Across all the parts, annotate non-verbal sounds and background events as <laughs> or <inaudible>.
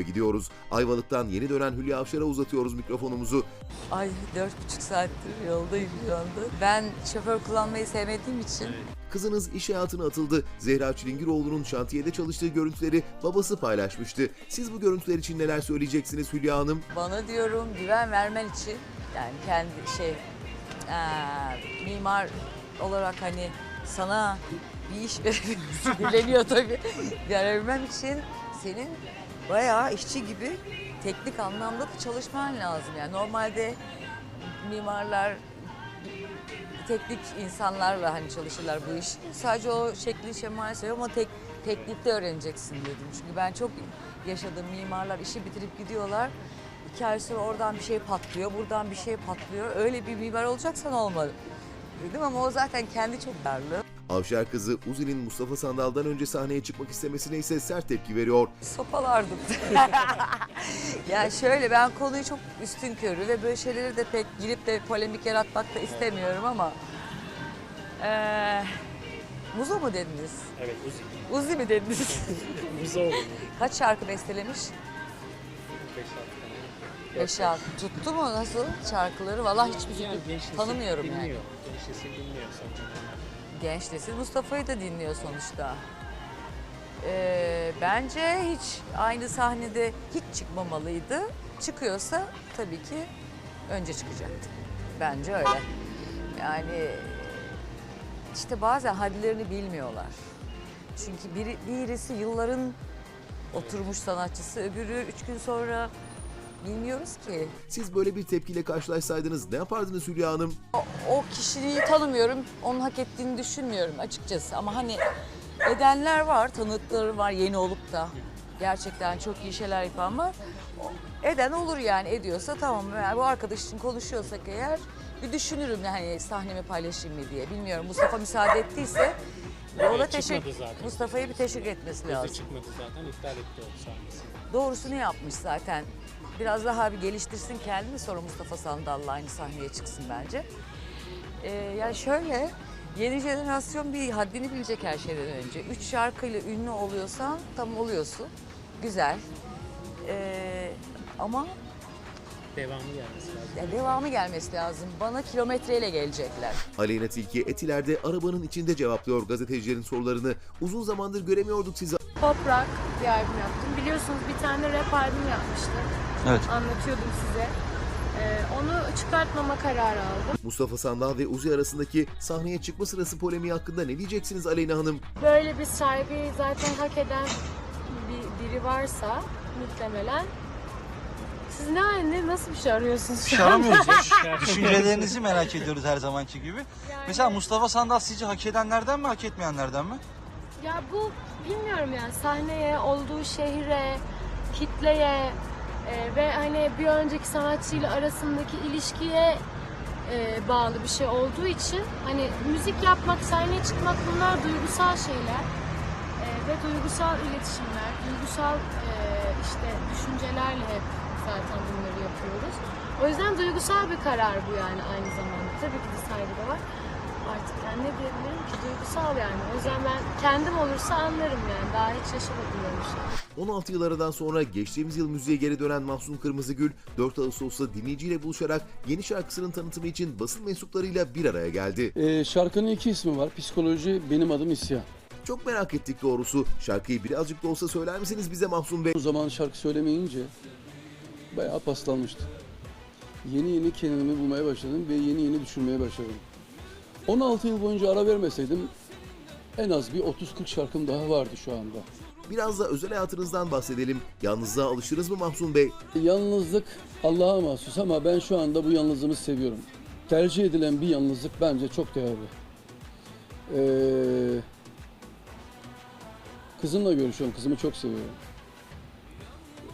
stüdyoya gidiyoruz. Ayvalık'tan yeni dönen Hülya Avşar'a uzatıyoruz mikrofonumuzu. Ay dört buçuk saattir yoldayım şu anda. Ben şoför kullanmayı sevmediğim için Kızınız iş hayatına atıldı. Zehra Çilingiroğlu'nun şantiyede çalıştığı görüntüleri babası paylaşmıştı. Siz bu görüntüler için neler söyleyeceksiniz Hülya Hanım? bana diyorum güven vermen için yani kendi şey eee, mimar olarak hani sana bir iş <laughs> verebilmesi tabii. Verebilmem için senin bayağı işçi gibi teknik anlamda da çalışman lazım. Yani normalde mimarlar teknik insanlarla hani çalışırlar bu işi. Sadece o şekli şemali seviyor ama tek, teknikte öğreneceksin dedim. Çünkü ben çok yaşadım mimarlar işi bitirip gidiyorlar. İki ay sonra oradan bir şey patlıyor, buradan bir şey patlıyor. Öyle bir mimar olacaksan olmalı. Dedim ama o zaten kendi çok darlı. Avşar kızı Uzi'nin Mustafa Sandal'dan önce sahneye çıkmak istemesine ise sert tepki veriyor. Sopalardım. <laughs> ya şöyle ben konuyu çok üstün körü ve böyle şeyleri de pek girip de polemik yaratmak da istemiyorum ama... Eee Muzo mu dediniz? Evet Uzi. Uzi mi dediniz? <laughs> Oldu. Kaç şarkı bestelemiş? 5 Beş altı. Tuttu mu nasıl şarkıları? Vallahi hiçbir Yani tanımıyorum dinliyor. yani. Genç nesil dinliyor sanırım. Genç nesil Mustafa'yı da dinliyor sonuçta. Ee, bence hiç aynı sahnede hiç çıkmamalıydı. Çıkıyorsa tabii ki önce çıkacaktı. Bence öyle. Yani işte bazen hadlerini bilmiyorlar. Çünkü biri, birisi yılların oturmuş sanatçısı, öbürü üç gün sonra bilmiyoruz ki. Siz böyle bir tepkiyle karşılaşsaydınız ne yapardınız Hülya Hanım? O, o kişiliği tanımıyorum, onun hak ettiğini düşünmüyorum açıkçası. Ama hani edenler var, tanıkları var yeni olup da gerçekten çok iyi şeyler yapan var. Eden olur yani ediyorsa tamam. Yani bu arkadaş için konuşuyorsak eğer bir düşünürüm yani sahnemi paylaşayım mı diye. Bilmiyorum Mustafa müsaade ettiyse o da Evet, teşekkür, zaten. Mustafa'ya bir teşekkür etmesi lazım. çıkmadı zaten iptal etti o sahnesini. Doğrusunu yapmış zaten. Biraz daha bir geliştirsin kendini sonra Mustafa Sandal'la aynı sahneye çıksın bence. Ee, yani şöyle yeni jenerasyon bir haddini bilecek her şeyden önce. Üç şarkıyla ünlü oluyorsan tam oluyorsun. Güzel. Ee, ama Devamı gelmesi lazım. ya devamı gelmesi lazım. Bana kilometreyle gelecekler. Aleyna Tilki Etiler'de arabanın içinde cevaplıyor gazetecilerin sorularını. Uzun zamandır göremiyorduk sizi. Pop rock bir albüm yaptım. Biliyorsunuz bir tane rap albüm yapmıştım. Evet. Anlatıyordum size. Ee, onu çıkartmama kararı aldım. Mustafa Sandal ve Uzi arasındaki sahneye çıkma sırası polemiği hakkında ne diyeceksiniz Aleyna Hanım? Böyle bir saygıyı zaten hak eden bir, biri varsa muhtemelen siz ne, ne nasıl bir şey arıyorsunuz Bir şu şey an? aramıyoruz <laughs> ya. Düşüncelerinizi merak ediyoruz her zamanki gibi. Mesela Mustafa Sandal sizce hak edenlerden mi hak etmeyenlerden mi? Ya bu bilmiyorum yani sahneye, olduğu şehre, kitleye e, ve hani bir önceki sanatçıyla arasındaki ilişkiye e, bağlı bir şey olduğu için hani müzik yapmak, sahneye çıkmak bunlar duygusal şeyler E, ve duygusal iletişimler, duygusal e, işte düşüncelerle hep zaten bunları yapıyoruz. O yüzden duygusal bir karar bu yani aynı zamanda. Tabii ki de saygı da var. Artık yani ne diyebilirim ki duygusal yani. O yüzden ben kendim olursa anlarım yani. Daha hiç yaşamadım böyle bir şey. 16 yıl aradan sonra geçtiğimiz yıl müziğe geri dönen Mahsun Kırmızıgül 4 Ağustos'ta dinleyiciyle buluşarak yeni şarkısının tanıtımı için basın mensuplarıyla bir araya geldi. Ee, şarkının iki ismi var. Psikoloji, benim adım İsyan. Çok merak ettik doğrusu. Şarkıyı birazcık da olsa söyler misiniz bize Mahsun Bey? O zaman şarkı söylemeyince bayağı paslanmıştı. Yeni yeni kendimi bulmaya başladım ve yeni yeni düşünmeye başladım. 16 yıl boyunca ara vermeseydim en az bir 30-40 şarkım daha vardı şu anda. Biraz da özel hayatınızdan bahsedelim. Yalnızlığa alıştınız mı Mahsun Bey? Yalnızlık Allah'a mahsus ama ben şu anda bu yalnızlığımı seviyorum. Tercih edilen bir yalnızlık bence çok değerli. Ee, kızımla görüşüyorum, kızımı çok seviyorum.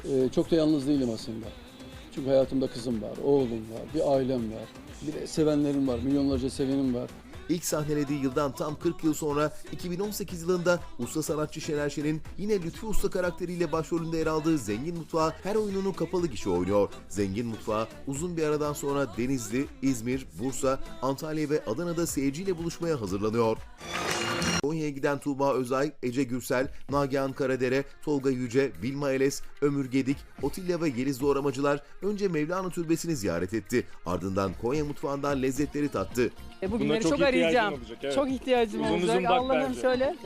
Ee, çok da yalnız değilim aslında. Çünkü hayatımda kızım var, oğlum var, bir ailem var. Bir sevenlerim var, milyonlarca sevenim var. İlk sahnelediği yıldan tam 40 yıl sonra 2018 yılında usta sanatçı Şener Şen'in yine Lütfü Usta karakteriyle başrolünde yer aldığı Zengin Mutfağı her oyununu kapalı gişe oynuyor. Zengin Mutfağı uzun bir aradan sonra Denizli, İzmir, Bursa, Antalya ve Adana'da seyirciyle buluşmaya hazırlanıyor. Konya'ya sahneye giden Tuğba Özay, Ece Gürsel, Nagihan Karadere, Tolga Yüce, Vilma Eles, Ömür Gedik, Otilya ve Yeliz Doğramacılar önce Mevlana Türbesi'ni ziyaret etti. Ardından Konya mutfağından lezzetleri tattı. E, Bugünleri çok, çok arayacağım. olacak, evet. Çok ihtiyacım Uzun olacak. uzun bak Allah'ım bence. şöyle.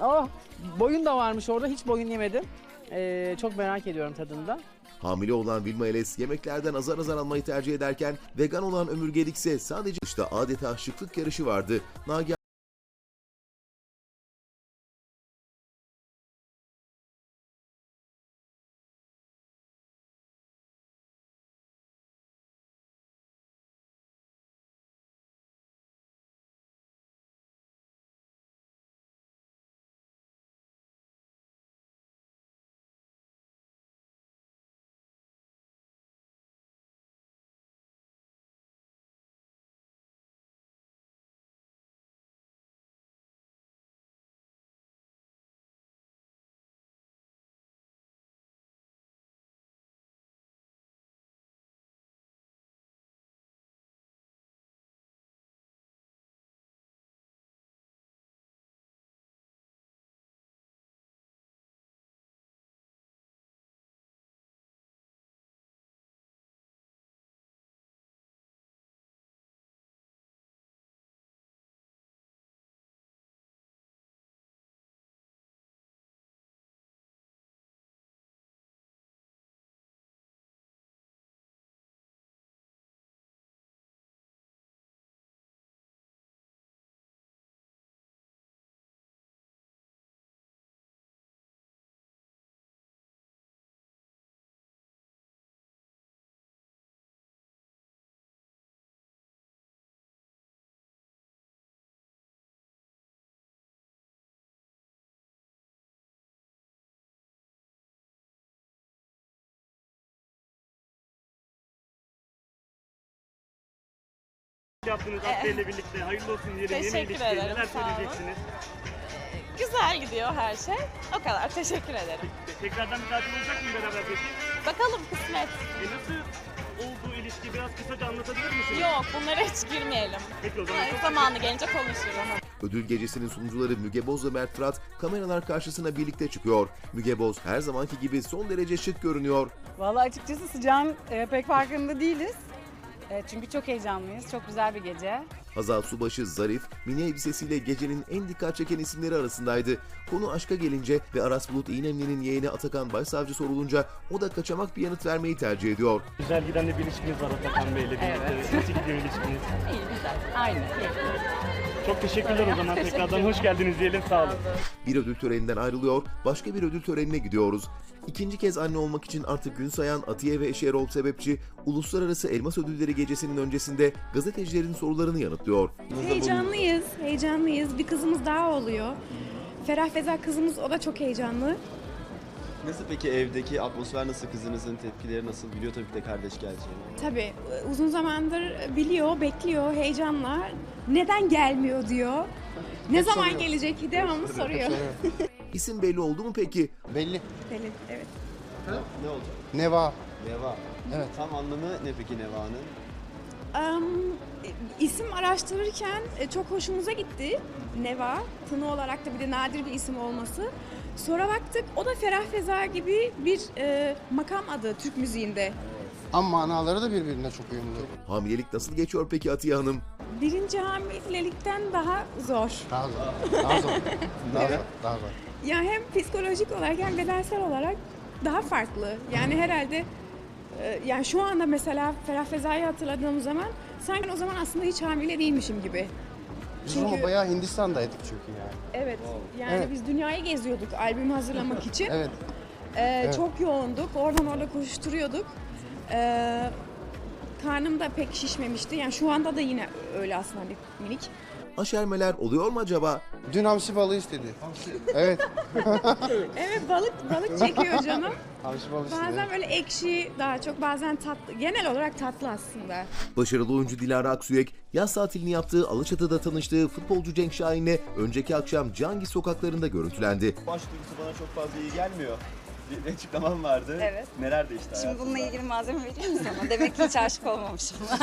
Oh, boyun da varmış orada. Hiç boyun yemedim. Ee, çok merak ediyorum tadını da. Hamile olan Vilma Eles yemeklerden azar azar almayı tercih ederken vegan olan Ömür Gedik ise sadece işte adeta şıklık yarışı vardı. Nagihan yaptınız Aslı ile birlikte. Hayırlı olsun diyelim. Yeni Teşekkür ilişki. ederim, Neler söyleyeceksiniz? Güzel gidiyor her şey. O kadar. Teşekkür ederim. Tekrardan bir tatil olacak mı beraber peki? Bakalım kısmet. E nasıl oldu ilişki? Biraz kısaca anlatabilir misiniz? Yok bunlara hiç girmeyelim. Peki o zaman Yani çok zamanı gelince konuşuruz. Ödül gecesinin sunucuları Müge Boz ve Mert Fırat kameralar karşısına birlikte çıkıyor. Müge Boz her zamanki gibi son derece şık görünüyor. Vallahi açıkçası sıcağın e, pek farkında değiliz. E, çünkü çok heyecanlıyız. Çok güzel bir gece. Hazal Subaşı zarif, mini elbisesiyle gecenin en dikkat çeken isimleri arasındaydı. Konu aşka gelince ve Aras Bulut İynemli'nin yeğeni Atakan Başsavcı sorulunca o da kaçamak bir yanıt vermeyi tercih ediyor. güzel giden de bir ilişkiniz var Atakan Bey'le birlikte. Evet. Nasıl gidiyor ilişkiniz? İyi güzel. Aynı. Çok teşekkürler o zaman. <laughs> Tekrardan hoş geldiniz diyelim. Sağ olun. Bir ödül töreninden ayrılıyor, başka bir ödül törenine gidiyoruz. İkinci kez anne olmak için artık gün sayan Atiye ve eşi Erol Sebepçi, Uluslararası Elmas Ödülleri gecesinin öncesinde gazetecilerin sorularını yanıtlıyor. Heyecanlıyız, heyecanlıyız. Bir kızımız daha oluyor. Ferah Feza kızımız o da çok heyecanlı. Nasıl peki evdeki atmosfer nasıl? Kızınızın tepkileri nasıl? Biliyor tabii ki de kardeş geleceğini. Tabii uzun zamandır biliyor, bekliyor heyecanla. Neden gelmiyor diyor. Ne zaman gelecek devamlı soruyor. <laughs> İsim belli oldu mu peki? Belli. Pelin, evet. Ne olacak? Neva. Neva. Evet. Tam anlamı ne peki Neva'nın? Am, isim araştırırken e, çok hoşumuza gitti. Neva, tını olarak da bir de nadir bir isim olması. Sonra baktık o da Ferah Feza gibi bir e, makam adı Türk müziğinde. Ama manaları da birbirine çok uyumlu. Hamilelik nasıl geçiyor peki Atiye Hanım? Birinci hamilelikten daha zor. Daha zor. Daha zor. Daha zor. <laughs> Daha zor. Ya hem psikolojik olarak hem bedensel olarak daha farklı. Yani herhalde e, yani şu anda mesela Ferah Feza'yı hatırladığım zaman sanki o zaman aslında hiç hamile değilmişim gibi. Biz Çünkü- ama bayağı Hindistan'daydık çünkü yani. Evet. Yani Evet. biz dünyayı geziyorduk albüm hazırlamak <laughs> için. Evet. Ee, Çok yoğunduk. Oradan orada koşturuyorduk. Ee, karnım da pek şişmemişti. Yani şu anda da yine öyle aslında bir minik. Aşermeler oluyor mu acaba? Dün hamsi balığı istedi. Evet. <laughs> Evet balık balık çekiyor canım. Hamsi balığı istedi. Bazen böyle ekşi daha çok bazen tatlı. Genel olarak tatlı aslında. Başarılı oyuncu Dilara Aksüyek, yaz tatilini yaptığı Alaçatı'da tanıştığı futbolcu Cenk Şahin'le önceki akşam Cangi sokaklarında görüntülendi. Baş duygusu bana çok fazla iyi gelmiyor. Bir açıklamam vardı. Evet. Neler değişti Şimdi bununla hayatında? ilgili malzeme vereyim mi sana? Demek ki hiç aşık olmamışım. <laughs>